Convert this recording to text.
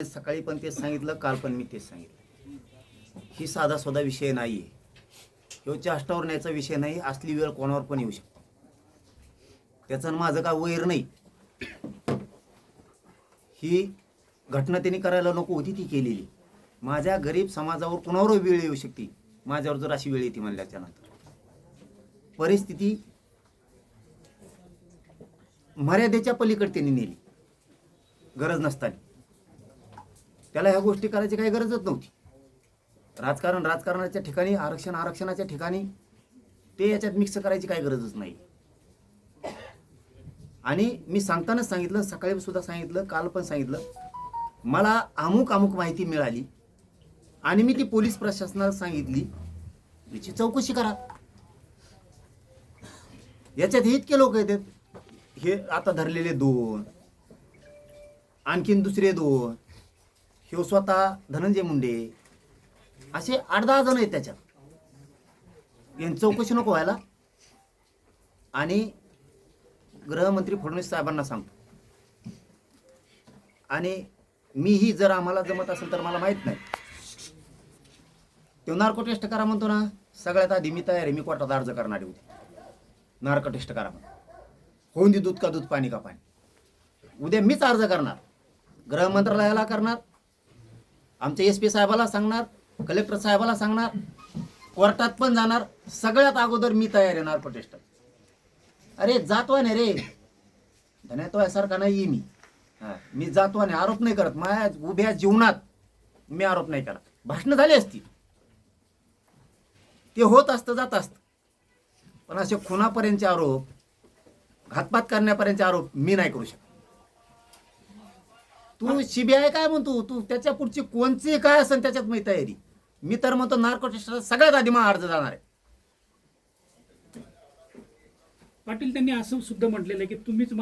सकाळी पण तेच सांगितलं काल पण मी तेच सांगितलं. ही साधा सोधा विषय नाही आहे ह्यो चाष्टावर न्यायचा विषय नाही असली वेळ कोणावर पण येऊ शकते. त्याचं माझं काय वैर नाही. ही घटना त्यांनी करायला नको होती ती केलेली. माझ्या गरीब समाजावर कुणावर वेळ येऊ शकते? माझ्यावर जर अशी वेळ येते म्हणल्याच्या नंतर. परिस्थिती मर्यादेच्या पलीकडे त्यांनी नेली. गरज नसताना त्याला ह्या गोष्टी करायची काही गरजच नव्हती. राजकारण राजकारणाच्या ठिकाणी आरक्षण आरक्षणाच्या ठिकाणी ते याच्यात मिक्स करायची काही गरजच नाही. आणि मी सांगतानाच सांगितलं सकाळी सुद्धा सांगितलं काल पण सांगितलं. मला अमुक अमुक माहिती मिळाली. आणि मी ती पोलीस प्रशासनाला सांगितली याची चौकशी करा. याच्यात हे इतके लोक येतात. हे आता धरलेले दोन आणखीन दुसरे दोन ह्यो स्वतः धनंजय मुंडे. असे आठ दहा जण आहेत त्याच्यात. यांची चौकशी नको व्हायला. आणि गृहमंत्री फडणवीस साहेबांना सांगतो. आणि मीही जर आम्हाला जमत असेल तर मला माहीत नाही. तो नार्को टेस्ट करा म्हणतो ना. सगळ्यात आधी मी तयार आहे. मी कोर्टात अर्ज करणारी होती. नार्को टेस्ट करा म्हणून. होऊन दे दूध का दूध पाणी का पाणी. उद्या मीच अर्ज करणार. गृहमंत्रालयाला करणार. आमच्या एस पी साहेबाला सांगणार कलेक्टर साहेबाला सांगणार कोर्टात पण जाणार सगळ्यात अगोदर मी तयार आहे नार्को टेस्ट अरे जातो ना रे. धन्यातो सारखा नाही मी. हा, मी जातो आणि आरोप नाही करत. माझ्या उभ्या जीवनात मी आरोप नाही करत. भाषणं झाली असती. ते होत असतं जात असतं. पण असे खुनापर्यंतचे आरोप घातपात करण्यापर्यंतचे आरोप मी नाही करू शकत. तू सीबीआय काय म्हणतो? तू त्याच्या पुढची कोणची काय असेल त्याच्यात मी तयारी? मी तर म्हणतो नार्को सगळ्यात आधी मग अर्ज जाणार आहे. पाटील त्यांनी असं सुद्धा म्हटलेलं आहे की तुम्हीच